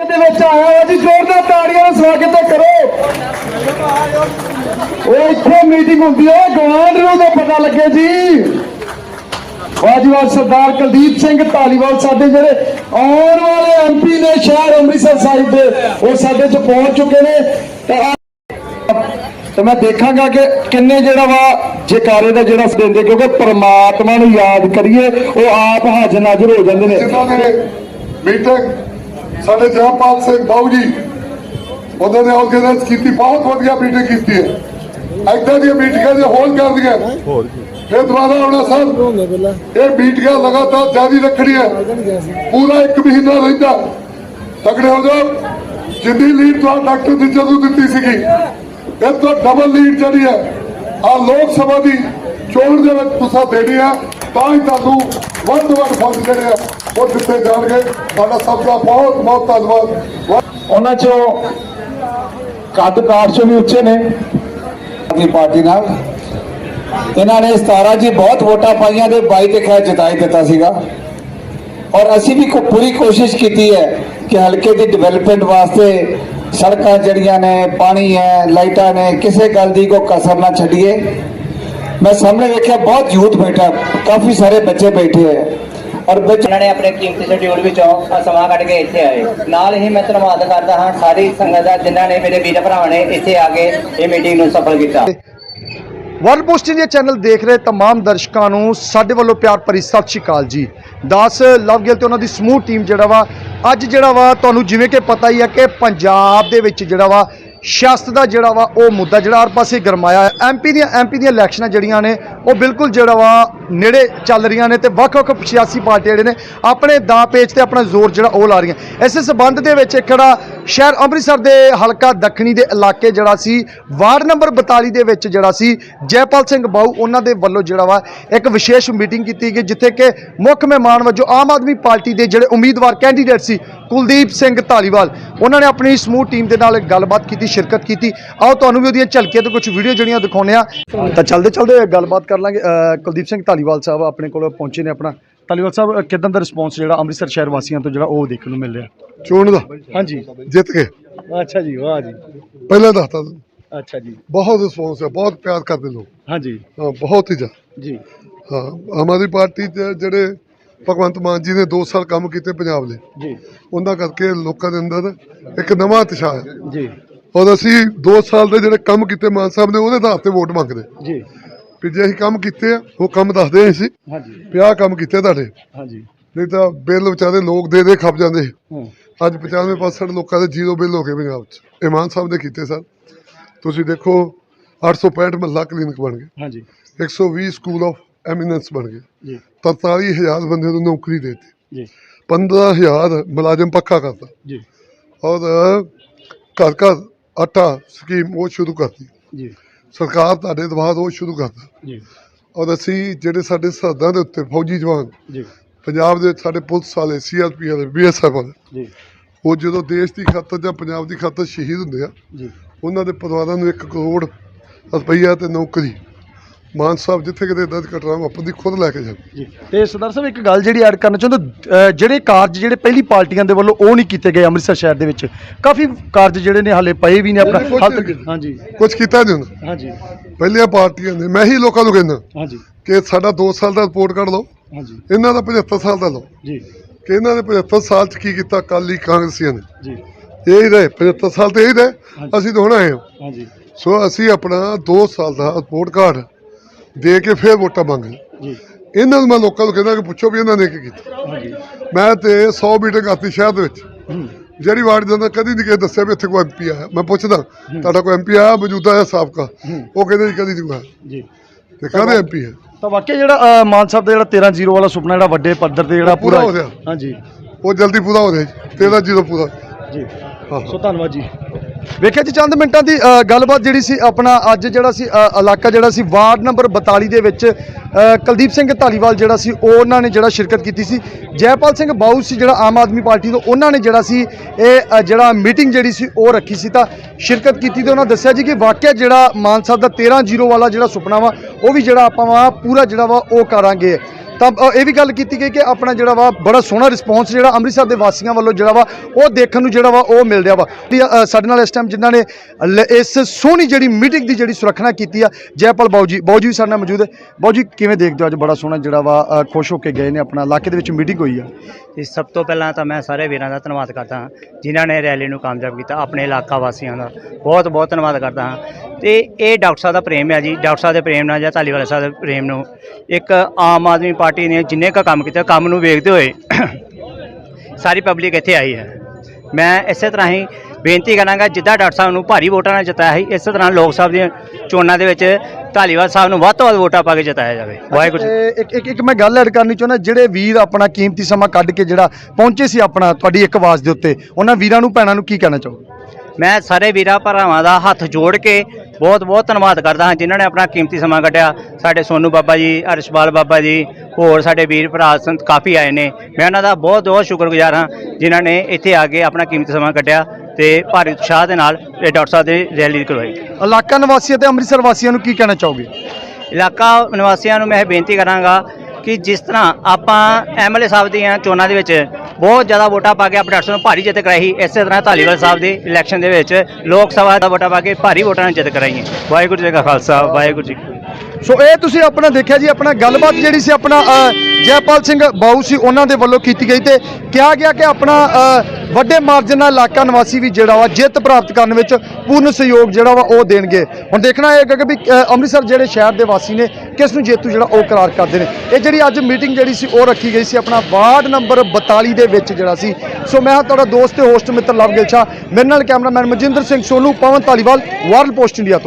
ਦੇ ਵਿੱਚ ਆਇਆ ਵਾ ਜੀ ਜ਼ੋਰਦਾਰ ਤਾੜੀਆਂ ਨਾਲ ਸਵਾਗਤ ਕਰੋ। ਉਹ ਇੱਥੇ ਮੀਟਿੰਗ ਹੁੰਦੀ ਹੈ ਗਵਾਂਡ ਨੂੰ ਤਾਂ ਪਤਾ ਲੱਗੇ ਜੀ। ਵਾਜੀਵਾਲ ਸਰਦਾਰ ਕੁਲਦੀਪ ਸਿੰਘ ਧਾਲੀਵਾਲ ਸਾਡੇ ਜਿਹੜੇ ਆਉਣ ਵਾਲੇ ਐਮਪੀ ਨੇ ਸ਼ਹਿਰ ਅੰਮ੍ਰਿਤਸਰ ਸਾਹਿਬ ਦੇ, ਉਹ ਸਾਡੇ ਚ ਪਹੁੰਚ ਚੁੱਕੇ ਨੇ। ਤੇ ਮੈਂ ਦੇਖਾਂਗਾ ਕਿ ਕਿੰਨੇ ਜਿਹੜਾ ਵਾ ਜਕਾਰੇ ਦਾ ਜਿਹੜਾ ਦਿੰਦੇ, ਕਿਉਂਕਿ ਪਰਮਾਤਮਾ ਨੂੰ ਯਾਦ ਕਰੀਏ, ਉਹ ਆਪ ਹਾਜ਼ਰ ਨਾਜ਼ਰ ਹੋ ਜਾਂਦੇ ਨੇ। ਨੇ ਮੀਟਿੰਗ ਸਾਡੇ ਜਹਪਾਲ ਸਿੰਘ ਬਾਊ ਜੀ ਉਹਨਾਂ ਨੇ ਆਰਗੇਨਾਈਜ਼ ਕੀਤੀ ਬਹੁਤ ਵਧੀਆ ਮੀਟਿੰਗ ਕੀਤੀ ਹੈ। ਐਦਾਂ ਦੀਆਂ ਮੀਟਿੰਗਾਂ ਜੇ ਹੋਰ ਕਰਦੀਆਂ। ਫਿਰ ਦੁਬਾਰਾ ਆਉਣਾ ਸਰ ਇਹ ਮੀਟਿੰਗਾਂ ਲਗਾਤਾਰ ਜਾਰੀ ਰੱਖਣੀਆਂ ਪੂਰਾ ਇੱਕ ਮਹੀਨਾ ਰਹਿੰਦਾ। ਤਕੜੇ ਹੋ ਜਾਓ। ਜਿੰਨੀ ਲੀਡ ਤੋਂ ਡਾਕਟਰ ਦੀ ਜਦੋਂ ਦਿੱਤੀ ਸੀਗੀ ਇਹ ਤੋਂ ਡਬਲ ਲੀਡ ਜਿਹੜੀ ਹੈ ਆ ਲੋਕ ਸਭਾ ਦੀ ਚੋਣ ਦੇ ਵਿੱਚ ਤੁਸੀਂ ਦੇਣੀ ਆ ਤਾਂ ਹੀ ਤੁਹਾਨੂੰ ਵੱਧ ਤੋਂ ਵੱਧ ਫੰਡ ਜਿਹੜੇ ਆ ਉਹ ਦਿੱਤੇ ਜਾਣਗੇ। ਤੁਹਾਡਾ ਸਭ ਦਾ ਬਹੁਤ ਬਹੁਤ ਧੰਨਵਾਦ। ਉਹਨਾਂ ਚੋਂ ਕੱਦ ਕਾਠ ਚੋਂ ਵੀ ਉੱਚੇ ਨੇ। ਆਪਣੀ ਪਾਰਟੀ ਨਾਲ। ਇਹਨਾਂ ਨੇ 17 ਜੀ ਬਹੁਤ ਵੋਟਾਂ ਪਾਈਆਂ ਤੇ 22 ਤੇ ਖੈਰ ਜਿਤਾਈ ਦਿੱਤਾ ਸੀਗਾ। ਔਰ ਅਸੀਂ ਵੀ ਕੋ ਪੂਰੀ ਕੋਸ਼ਿਸ਼ ਕੀਤੀ ਹੈ ਕਿ ਹਲਕੇ ਦੀ ਡਿਵੈਲਪਮੈਂਟ ਵਾਸਤੇ ਸੜਕਾਂ ਜਿਹੜੀਆਂ ਨੇ ਪਾਣੀ ਹੈ ਲਾਈਟਾਂ ਨੇ ਕਿਸੇ ਗੱਲ ਦੀ ਕੋ ਕਸਰ ਨਾ ਛੱਡੀਏ। ਮੈਂ ਸਾਹਮਣੇ ਵੇਖਿਆ ਬਹੁਤ ਯੂਥ ਬੈਠਾ ਕਾਫੀ ਸਾਰੇ ਬੱਚੇ ਬੈਠੇ ਹੈ ਔਰ ਬੱਚੇ ਉਹਨਾਂ ਨੇ ਆਪਣੇ ਕੀਮਤੀ ਸ਼ਡਿਊਲ ਵਿੱਚੋਂ ਆਹ ਸਮਾਂ ਕੱਢ ਕੇ ਇੱਥੇ ਆਏ ਨਾਲ ਹੀ ਮੈਂ ਧੰਨਵਾਦ ਕਰਦਾ ਹਾਂ ਸਾਰੀ ਸੰਗਤ ਦਾ ਜਿਨ੍ਹਾਂ ਨੇ ਮੇਰੇ ਵੀਰ ਭਰਾਵਾਂ ਨੇ ਇੱਥੇ ਆ ਕੇ ਇਹ ਮੀਟਿੰਗ ਨੂੰ ਸਫਲ ਕੀਤਾ ਵਰਲਡ ਪੋਸਟ ਇੰਡੀਆ ਚੈਨਲ ਦੇਖ ਰਹੇ तमाम ਦਰਸ਼ਕਾਂ ਨੂੰ ਸਾਡੇ ਵੱਲੋਂ ਪਿਆਰ ਭਰੀ ਸਤਿ ਸ਼੍ਰੀ ਅਕਾਲ ਜੀ ਦਾਸ ਲਵਗਿਲ ਤੇ ਉਹਨਾਂ ਦੀ ਸਮੂਹ ਟੀਮ ਜਿਹੜਾ ਵਾ ਅੱਜ ਜਿਹੜਾ ਵਾ ਤੁਹਾਨੂੰ ਜਿਵੇਂ ਕਿ ਪਤਾ ਹੀ ਹੈ ਕਿ ਪੰਜਾਬ ਦੇ ਵਿੱਚ ਜਿਹੜਾ ਵਾ ਸਿਆਸਤ ਦਾ ਜਿਹੜਾ ਵਾ ਉਹ ਮੁੱਦਾ ਜਿਹੜਾ ਹਰ ਪਾਸੇ ਗਰਮਾਇਆ ਹੈ। ਐਮਪੀ ਦੀਆਂ ਐਮਪੀ ਦੀਆਂ ਇਲੈਕਸ਼ਨਾਂ ਜਿਹੜੀਆਂ ਨੇ, ਉਹ ਬਿਲਕੁਲ ਜਿਹੜਾ ਵਾ ਨੇੜੇ ਚੱਲ ਰਹੀਆਂ ਨੇ ਤੇ ਵੱਖ-ਵੱਖ ਸਿਆਸੀ ਪਾਰਟੀਆਂ ਜਿਹੜੇ ਨੇ, ਆਪਣੇ ਦਾ ਪੇਚ ਤੇ ਆਪਣਾ ਜ਼ੋਰ ਜਿਹੜਾ ਉਹ ਲਾ ਰਹੀਆਂ। ਇਸੇ ਸਬੰਧ ਦੇ ਵਿੱਚ ਇੱਕ ਜਿਹੜਾ ਸ਼ਹਿਰ ਅੰਮ੍ਰਿਤਸਰ ਦੇ ਹਲਕਾ ਦੱਖਣੀ ਦੇ ਇਲਾਕੇ ਜਿਹੜਾ ਸੀ, ਵਾਰਡ ਨੰਬਰ 42 ਦੇ ਵਿੱਚ ਜਿਹੜਾ ਸੀ, ਜੈਪਾਲ ਸਿੰਘ ਬਾਊ, ਉਹਨਾਂ ਦੇ ਵੱਲੋਂ ਜਿਹੜਾ ਵਾ ਇੱਕ ਵਿਸ਼ੇਸ਼ ਮੀਟਿੰਗ ਕੀਤੀ ਗਈ, ਜਿੱਥੇ ਕਿ ਮੁੱਖ ਮਹਿਮਾਨ ਵਜੋਂ ਆਮ ਆਦਮੀ ਪਾਰਟੀ ਦੇ ਜਿਹੜੇ ਉਮੀਦਵਾਰ ਕੈਂਡੀਡੇਟ ਸੀ ਕੁਲਦੀਪ ਸਿੰਘ ਧਾਲੀਵਾਲ। ਉਹਨਾਂ ਨੇ ਆਪਣੀ ਸਮੂਹ ਟੀਮ ਦੇ ਨਾਲ ਗੱਲਬਾਤ ਕੀਤੀ ਸ਼ਿਰਕਤ ਕੀਤੀ। ਆਓ ਤੁਹਾਨੂੰ ਵੀ ਉਹਦੀਆਂ ਝਲਕੀਆਂ ਤੇ ਕੁਝ ਵੀਡੀਓ ਜਿਹੜੀਆਂ ਦਿਖਾਉਂਦੇ ਆ ਤਾਂ ਚਲਦੇ ਚਲਦੇ ਗੱਲਬਾਤ ਕਰ ਲਾਂਗੇ। ਕੁਲਦੀਪ ਸਿੰਘ ਧਾਲੀਵਾਲ ਸਾਹਿਬ ਆਪਣੇ ਕੋਲ ਪਹੁੰਚੇ ਨੇ ਆਪਣਾ। ਧਾਲੀਵਾਲ ਸਾਹਿਬ ਕਿਦਾਂ ਦਾ ਰਿਸਪੌਂਸ ਜਿਹੜਾ ਅੰਮ੍ਰਿਤਸਰ ਸ਼ਹਿਰ ਵਾਸੀਆਂ ਤੋਂ ਜਿਹੜਾ ਉਹ ਦੇਖਣ ਨੂੰ ਮਿਲ ਰਿਹਾ? ਚੋਣ ਦਾ। ਹਾਂਜੀ। ਜਿੱਤ ਗਏ ਅੱਛਾ ਜੀ ਵਾਹ ਜੀ। ਪਹਿਲਾਂ ਦੱਸਤਾ। ਅੱਛਾ ਜੀ। ਬਹੁਤ ਰਿਸਪੌਂਸ ਹੈ ਬਹੁਤ ਪਿਆਰ ਕਰਦੇ ਲੋਕ। ਹਾਂਜੀ। ਹਾਂ ਬਹੁਤ ਹੀ ਜ਼ਿਆਦਾ। ਜੀ। ਹਾਂ ਆਮ ਆਦਮੀ ਪਾਰਟੀ ਦੇ ਜਿਹੜੇ ਭਗਵੰਤ ਮਾਨ ਜੀ ਨੇ 2 ਸਾਲ ਕੰਮ ਕੀਤੇ ਪੰਜਾਬ ਦੇ। ਜੀ। ਉਹਨਾਂ ਕਰਕੇ ਲੋਕਾਂ ਦੇ ਅੰਦਰ ਇੱਕ ਨਵਾਂ ਉਤਸ਼ਾਹ ਹੈ। ਜੀ। ਔਰ ਅਸੀਂ 2 ਸਾਲ ਦੇ ਜਿਹੜੇ ਕੰਮ ਕੀਤੇ ਮਾਨ ਸਾਹਿਬ ਨੇ ਉਹਦੇ ਆਧਾਰ ਤੇ ਵੋਟ ਮੰਗਦੇ। ਜੀ। ਵੀ ਜੇ ਅਸੀਂ ਕੰਮ ਕੀਤੇ ਆ ਉਹ ਕੰਮ ਦੱਸਦੇ ਅਸੀਂ ਹਾਂਜੀ। ਆਹ ਕੰਮ ਕੀਤੇ ਤੁਹਾਡੇ। ਹਾਂਜੀ। ਨਹੀਂ ਤਾਂ ਬਿੱਲ ਵਿਚਾਰੇ ਲੋਕ ਦੇ ਦੇ ਖੱਪ ਜਾਂਦੇ। ਹੂੰ। ਅੱਜ 95% ਲੋਕਾਂ ਦੇ ਜ਼ੀਰੋ ਬਿੱਲ ਹੋ ਗਏ ਪੰਜਾਬ 'ਚ। ਇਮਾਨ ਸਾਹਿਬ ਨੇ ਕੀਤੇ ਸਰ ਤੁਸੀਂ ਦੇਖੋ 865 ਮਹੱਲਾ ਕਲੀਨਿਕ ਬਣ ਗਏ। ਹਾਂਜੀ। 120 ਸਕੂਲ ਆਫ ਐਮੀਨੈਂਸ ਬਣ ਗਏ। ਜੀ। 43000 ਬੰਦੇ ਨੂੰ ਨੌਕਰੀ ਦੇ ਦਿੱਤੀ। ਜੀ। 15000 ਮੁਲਾਜ਼ਮ ਪੱਕਾ ਕਰਤਾ। ਜੀ। ਔਰ ਘਰ ਘਰ ਆਟਾ ਸਕੀਮ ਉਹ ਸ਼ੁਰੂ ਕਰਤੀ। ਜੀ। ਸਰਕਾਰ ਤੁਹਾਡੇ ਦਬਾਅ ਉਹ ਸ਼ੁਰੂ ਕਰਤਾ। ਜੀ। ਔਰ ਅਸੀਂ ਜਿਹੜੇ ਸਾਡੇ ਸਰਹੱਦਾਂ ਦੇ ਉੱਤੇ ਫੌਜੀ ਜਵਾਨ ਜੀ। ਪੰਜਾਬ ਦੇ ਸਾਡੇ ਪੁਲਿਸ ਵਾਲੇ ਸੀਆਰਪੀ ਵਾਲੇ ਬੀਐਸਐਫ ਵਾਲੇ ਜੀ। ਉਹ ਜਦੋਂ ਦੇਸ਼ ਦੀ ਖਾਤਰ ਜਾਂ ਪੰਜਾਬ ਦੀ ਖਾਤਰ ਸ਼ਹੀਦ ਹੁੰਦੇ ਆ ਜੀ। ਉਹਨਾਂ ਦੇ ਪਰਿਵਾਰਾਂ ਨੂੰ 1 ਕਰੋੜ ਰੁਪਈਆ ਤੇ ਨੌਕਰੀ ਮਾਨ ਸਾਹਿਬ ਜਿੱਥੇ ਕਿਤੇ ਦਰਜ ਘਟਨਾ ਆਪਣੀ ਖੁਦ ਲੈ ਕੇ ਜਾਣ ਜੀ। ਤੇ ਸਰਦਾਰ ਸਾਹਿਬ ਇੱਕ ਗੱਲ ਜਿਹੜੀ ਐਡ ਕਰਨਾ ਚਾਹੁੰਦਾ ਅਹ ਜਿਹੜੇ ਕਾਰਜ ਜਿਹੜੇ ਪਹਿਲੀ ਪਾਰਟੀਆਂ ਦੇ ਵੱਲੋਂ ਉਹ ਨਹੀਂ ਕੀਤੇ ਗਏ ਅੰਮ੍ਰਿਤਸਰ ਸ਼ਹਿਰ ਦੇ ਵਿੱਚ। ਕਾਫੀ ਕਾਰਜ ਜਿਹੜੇ ਨੇ ਹਾਲੇ ਪਏ ਵੀ ਨੇ ਆਪਣਾ ਕੁਛ ਹਾਲ ਤੱਕ ਨਹੀਂ। ਹਾਂਜੀ। ਕੁਝ ਕੀਤਾ ਨਹੀਂ ਉਹਨਾਂ। ਹਾਂਜੀ। ਪਹਿਲੀਆਂ ਪਾਰਟੀਆਂ ਨੇ ਮੈਂ ਹੀ ਲੋਕਾਂ ਨੂੰ ਕਹਿੰਦਾ ਹਾਂਜੀ। ਕਿ ਸਾਡਾ 2 ਸਾਲ ਦਾ ਰਿਪੋਰਟ ਕੱਢ ਲਓ। ਹਾਂਜੀ। ਇਹਨਾਂ ਦਾ 75 ਸਾਲ ਦਾ ਲਓ। ਜੀ। ਕਿ ਇਹਨਾਂ ਨੇ 75 ਸਾਲ ਚ ਕੀ ਕੀਤਾ? ਕਾਲੀ ਕਾਂਗਰਸੀਆਂ ਨੇ। ਜੀ। ਇਹ ਹੀ ਰਹੇ। 75 ਸਾਲ ਤੇ ਇਹ ਹੀ ਰਹੇ ਅਸੀਂ ਤਾਂ ਹੁਣ ਆਏ ਹਾਂ। ਹਾਂਜੀ। ਸੋ ਅਸੀਂ ਆਪਣਾ 2 ਸਾਲ ਦਾ ਰਿਪੋਰਟ ਕਾਰਡ ਦੇ ਕੇ ਫਿਰ ਵੋਟਾਂ ਮੰਗੇ ਜੀ। ਇਹਨਾਂ ਨੂੰ ਮੈਂ ਲੋਕਾਂ ਨੂੰ ਕਹਿੰਦਾ ਕਿ ਪੁੱਛੋ ਵੀ ਇਹਨਾਂ ਨੇ ਕੀ ਕੀਤਾ। ਮੈਂ ਤੇ 100 ਮੀਟਿੰਗ ਕਰਤੀ ਸ਼ਹਿਰ ਦੇ ਵਿੱਚ। ਜਿਹੜੀ ਵਾਰਡ ਦੇ ਅੰਦਰ ਕਦੀ ਨਹੀਂ ਕਿਸੇ ਦੱਸਿਆ ਵੀ ਇੱਥੇ ਕੋਈ ਐਮਪੀ ਆਇਆ। ਮੈਂ ਪੁੱਛਦਾ ਤੁਹਾਡਾ ਕੋਈ ਐਮਪੀ ਆਇਆ ਮੌਜੂਦਾ ਹੈ ਸਾਬਕਾ? ਉਹ ਕਹਿੰਦੇ ਜੀ ਕਦੀ ਨਹੀਂ ਆਇਆ ਜੀ। ਤੇ ਕਾਹਦੇ ਐਮਪੀ ਹੈ? ਤਾਂ ਵਾਕਿਆ ਜਿਹੜਾ ਮਾਨ ਸਾਹਿਬ ਦਾ ਜਿਹੜਾ 13 0 ਵਾਲਾ ਸੁਪਨਾ ਜਿਹੜਾ ਵੱਡੇ ਪੱਧਰ ਤੇ ਜਿਹੜਾ ਪੂਰਾ ਹੋ ਰਿਹਾ। ਹਾਂਜੀ। ਉਹ ਜਲਦੀ ਪੂਰਾ ਹੋ ਰਿਹਾ ਜੀ। ਤੇਰਾ ਜੀਰੋ ਪੂਰਾ। ਜੀ। ਹਾਂ। ਸੋ ਧੰਨਵਾਦ ਜੀ। ਵੇਖਿਆ ਜੀ, ਚੰਦ ਮਿੰਟਾਂ ਦੀ ਗੱਲਬਾਤ ਜਿਹੜੀ ਸੀ ਆਪਣਾ ਅੱਜ ਜਿਹੜਾ ਸੀ ਇਲਾਕਾ ਜਿਹੜਾ ਸੀ, ਵਾਰਡ ਨੰਬਰ 42 ਦੇ ਵਿੱਚ ਕੁਲਦੀਪ ਸਿੰਘ ਧਾਲੀਵਾਲ ਜਿਹੜਾ ਸੀ ਉਹ ਉਹਨਾਂ ਨੇ ਜਿਹੜਾ ਸ਼ਿਰਕਤ ਕੀਤੀ ਸੀ। ਜੈਪਾਲ ਸਿੰਘ ਬਾਊ ਸੀ ਜਿਹੜਾ ਆਮ ਆਦਮੀ ਪਾਰਟੀ ਤੋਂ, ਉਹਨਾਂ ਨੇ ਜਿਹੜਾ ਸੀ, ਇਹ ਜਿਹੜਾ ਮੀਟਿੰਗ ਜਿਹੜੀ ਸੀ, ਉਹ ਰੱਖੀ ਸੀ। ਤਾਂ ਸ਼ਿਰਕਤ ਕੀਤੀ ਤੇ ਉਹਨਾਂ ਦੱਸਿਆ ਜੀ ਕਿ ਵਾਕਿਆ ਜਿਹੜਾ ਮਾਨ ਸਾਹਿਬ ਦਾ 13 ਜ਼ੀਰੋ ਵਾਲਾ ਜਿਹੜਾ ਸੁਪਨਾ ਵਾ, ਉਹ ਵੀ ਜਿਹੜਾ ਆਪਾਂ ਵਾ, ਪੂਰਾ ਜਿਹੜਾ ਵਾ, ਉਹ ਕਰਾਂਗੇ। ਤਾਂ ਇਹ ਵੀ ਗੱਲ ਕੀਤੀ ਗਈ ਕਿ ਆਪਣਾ ਜਿਹੜਾ ਵਾ, ਬੜਾ ਸੋਹਣਾ ਰਿਸਪੌਂਸ ਜਿਹੜਾ ਅੰਮ੍ਰਿਤਸਰ ਦੇ ਵਾਸੀਆਂ ਵੱਲੋਂ ਜਿਹੜਾ ਵਾ, ਉਹ ਦੇਖਣ ਨੂੰ ਜਿਹੜਾ ਵਾ, ਉਹ ਮਿਲ ਰਿਹਾ ਵਾ। ਸਾਡੇ ਨਾਲ ਇਸ ਟਾਈਮ ਜਿਨ੍ਹਾਂ ਨੇ ਲ- ਇਸ ਸੋਹਣੀ ਜਿਹੜੀ ਮੀਟਿੰਗ ਦੀ ਜਿਹੜੀ ਸੁਰੱਖਣਾ ਕੀਤੀ ਆ, ਜੈਪਾਲ ਬਾਊ ਜੀ ਬਾਊ ਜੀ ਵੀ ਸਾਡੇ ਨਾਲ ਮੌਜੂਦ ਹੈ। ਬਾਊ ਜੀ ਕਿਵੇਂ ਦੇਖਦੇ ਹੋ ਅੱਜ ਬੜਾ ਸੋਹਣਾ ਜਿਹੜਾ ਵਾ ਖੁਸ਼ ਹੋ ਕੇ ਗਏ ਨੇ ਆਪਣਾ, ਇਲਾਕੇ ਦੇ ਵਿੱਚ ਮੀਟਿੰਗ ਹੋਈ ਆ? ਤੇ ਸਭ ਤੋਂ ਪਹਿਲਾਂ ਤਾਂ ਮੈਂ ਸਾਰੇ ਵੀਰਾਂ ਦਾ ਧੰਨਵਾਦ ਕਰਦਾ ਹਾਂ, ਜਿਨ੍ਹਾਂ ਨੇ ਰੈਲੀ ਨੂੰ ਕਾਮਯਾਬ ਕੀਤਾ, ਆਪਣੇ ਇਲਾਕਾ ਵਾਸੀਆਂ ਦਾ। ਬਹੁਤ ਬਹੁਤ ਧੰਨਵਾਦ ਕਰਦਾ ਹਾਂ। ਤੇ ਇਹ ਡਾਕਟਰ ਸਾਹਿਬ ਦਾ ਪ੍ਰੇਮ ਹੈ ਜੀ, ਡਾਕਟਰ ਸਾਹਿਬ ਦੇ ਪ੍ਰੇਮ ਨਾਲ ਜਾਂ ਧਾਲੀਵਾਲ ਸਾਹਿਬ ਦੇ ਪ੍ਰੇਮ ਨੂੰ, ਇੱਕ ਆਮ ਆਦਮੀ ਪਾਰਟੀ ਨੇ ਜਿੰਨੇ ਕੁ ਕੰਮ ਕੀਤਾ ਕੰਮ ਨੂੰ ਵੇਖਦੇ ਹੋਏ ਸਾਰੀ ਪਬਲਿਕ ਇੱਥੇ ਆਈ ਹੈ। ਮੈਂ ਇਸੇ ਤਰ੍ਹਾਂ ਹੀ ਬੇਨਤੀ ਕਰਾਂਗਾ ਜਿੱਦਾਂ ਡਾਕਟਰ ਸਾਹਿਬ ਨੂੰ ਭਾਰੀ ਵੋਟਾਂ ਨਾਲ ਜਿਤਾਇਆ ਸੀ ਇਸੇ ਤਰ੍ਹਾਂ ਲੋਕ ਸਭਾ ਦੀਆਂ ਚੋਣਾਂ ਦੇ ਵਿੱਚ ਧਾਲੀਵਾਲ ਸਾਹਿਬ ਨੂੰ ਵੱਧ ਤੋਂ ਵੱਧ ਵੋਟਾਂ ਪਾ ਕੇ ਜਿਤਾਇਆ ਜਾਵੇ। ਵਾਹਿਗੁਰੂ ਇੱਕ ਇੱਕ ਇੱਕ ਮੈਂ ਗੱਲ ਐਡ ਕਰਨੀ ਚਾਹੁੰਦਾ ਜਿਹੜੇ ਵੀਰ ਆਪਣਾ ਕੀਮਤੀ ਸਮਾਂ ਕੱਢ ਕੇ ਜਿਹੜਾ ਪਹੁੰਚੇ ਸੀ ਆਪਣਾ ਤੁਹਾਡੀ ਇੱਕ ਆਵਾਜ਼ ਦੇ ਉੱਤੇ ਉਹਨਾਂ ਵੀਰਾਂ ਨੂੰ ਭੈਣਾਂ ਨੂੰ ਕੀ ਕਹਿਣਾ ਚਾਹੋਗੇ? ਮੈਂ ਸਾਰੇ ਵੀਰਾਂ ਭਰਾਵਾਂ ਦਾ ਹੱਥ ਜੋੜ ਕੇ ਬਹੁਤ ਬਹੁਤ ਧੰਨਵਾਦ ਕਰਦਾ ਹਾਂ ਜਿਨ੍ਹਾਂ ਨੇ ਆਪਣਾ ਕੀਮਤੀ ਸਮਾਂ ਕੱਢਿਆ। ਸਾਡੇ ਸੋਨੂ ਬਾਬਾ ਜੀ ਅਰਸ਼ਪਾਲ ਬਾਬਾ ਜੀ ਹੋਰ ਸਾਡੇ ਵੀਰ ਭਰਾ ਸੰਤ ਕਾਫੀ ਆਏ ਨੇ। ਮੈਂ ਉਹਨਾਂ ਦਾ ਬਹੁਤ ਬਹੁਤ ਸ਼ੁਕਰਗੁਜ਼ਾਰ ਹਾਂ ਜਿਨ੍ਹਾਂ ਨੇ ਇੱਥੇ ਆ ਕੇ ਆਪਣਾ ਕੀਮਤੀ ਸਮਾਂ ਕੱਢਿਆ ਤੇ ਭਾਰੀ ਉਤਸ਼ਾਹ ਦੇ ਨਾਲ ਇਹ ਡਾਕਟਰ ਸਾਹਿਬ ਦੀ ਰੈਲੀ ਕਰਵਾਈ। ਇਲਾਕਾ ਨਿਵਾਸੀਆਂ ਤੇ ਅੰਮ੍ਰਿਤਸਰ ਵਾਸੀਆਂ ਨੂੰ ਕੀ ਕਹਿਣਾ ਚਾਹੋਗੇ? ਇਲਾਕਾ ਨਿਵਾਸੀਆਂ ਨੂੰ ਮੈਂ ਇਹ ਬੇਨਤੀ ਕਰਾਂਗਾ ਕਿ ਜਿਸ ਤਰ੍ਹਾਂ ਆਪਾਂ ਐਮਐਲਏ ਸਾਹਿਬ ਦੀਆਂ ਚੋਣਾਂ ਦੇ ਵਿੱਚ ਬਹੁਤ ਜ਼ਿਆਦਾ ਵੋਟਾਂ ਪਾ ਕੇ ਆਪਣੇ ਡਾਕਟਰ ਨੂੰ ਭਾਰੀ ਜਿੱਤ ਕਰਾਈ। ਸੀ, ਇਸੇ ਤਰ੍ਹਾਂ ਧਾਲੀਵਾਲ ਸਾਹਿਬ ਦੀ ਇਲੈਕਸ਼ਨ ਦੇ ਵਿੱਚ ਲੋਕ ਸਭਾ ਦਾ ਵੋਟਾਂ ਪਾ ਕੇ ਭਾਰੀ ਵੋਟਾਂ ਨਾਲ ਜਿੱਤ ਕਰਾਈ ਹੈ। ਵਾਹਿਗੁਰੂ ਜੀ ਕਾ ਖਾਲਸਾ ਵਾਹਿਗੁਰੂ ਜੀ ਸੋ ਇਹ ਤੁਸੀਂ ਆਪਣਾ ਦੇਖਿਆ ਜੀ ਆਪਣਾ ਗੱਲਬਾਤ ਜਿਹੜੀ ਸੀ ਆਪਣਾ ਜੈਪਾਲ ਸਿੰਘ ਬਾਊ ਸੀ ਉਹਨਾਂ ਦੇ ਵੱਲੋਂ ਕੀਤੀ ਗਈ ਤੇ ਕਿਹਾ ਗਿਆ ਕਿ ਆਪਣਾ ਵੱਡੇ ਮਾਰਜਨ ਨਾਲ ਇਲਾਕਾ ਨਿਵਾਸੀ ਵੀ ਜਿਹੜਾ ਵਾ ਜਿੱਤ ਪ੍ਰਾਪਤ ਕਰਨ ਵਿੱਚ ਪੂਰਨ ਸਹਿਯੋਗ ਜਿਹੜਾ ਵਾ ਉਹ ਦੇਣਗੇ। ਹੁਣ ਦੇਖਣਾ ਇਹ ਕਿ ਵੀ ਅੰਮ੍ਰਿਤਸਰ ਜਿਹੜੇ ਸ਼ਹਿਰ ਦੇ ਵਾਸੀ ਨੇ, ਕਿਸ ਨੂੰ ਜੇਤੂ ਜਿਹੜਾ ਉਹ ਕਰਾਰ ਕਰਦੇ ਨੇ। ਇਹ ਜਿਹੜੀ ਅੱਜ ਮੀਟਿੰਗ ਜਿਹੜੀ ਸੀ, ਉਹ ਰੱਖੀ ਗਈ ਸੀ ਆਪਣਾ ਵਾਰਡ ਨੰਬਰ 42 ਦੇ ਵਿੱਚ ਜਿਹੜਾ ਸੀ। ਸੋ ਮੈਂ ਤੁਹਾਡਾ ਦੋਸਤ ਤੇ ਹੋਸਟ ਮਿੱਤਰ ਲਵ ਗਿਲਸ਼ਾ। ਮੇਰੇ ਨਾਲ cameraman Manjinder Singh Sonu Pawan Dhaliwal viral post India ਤੋਂ।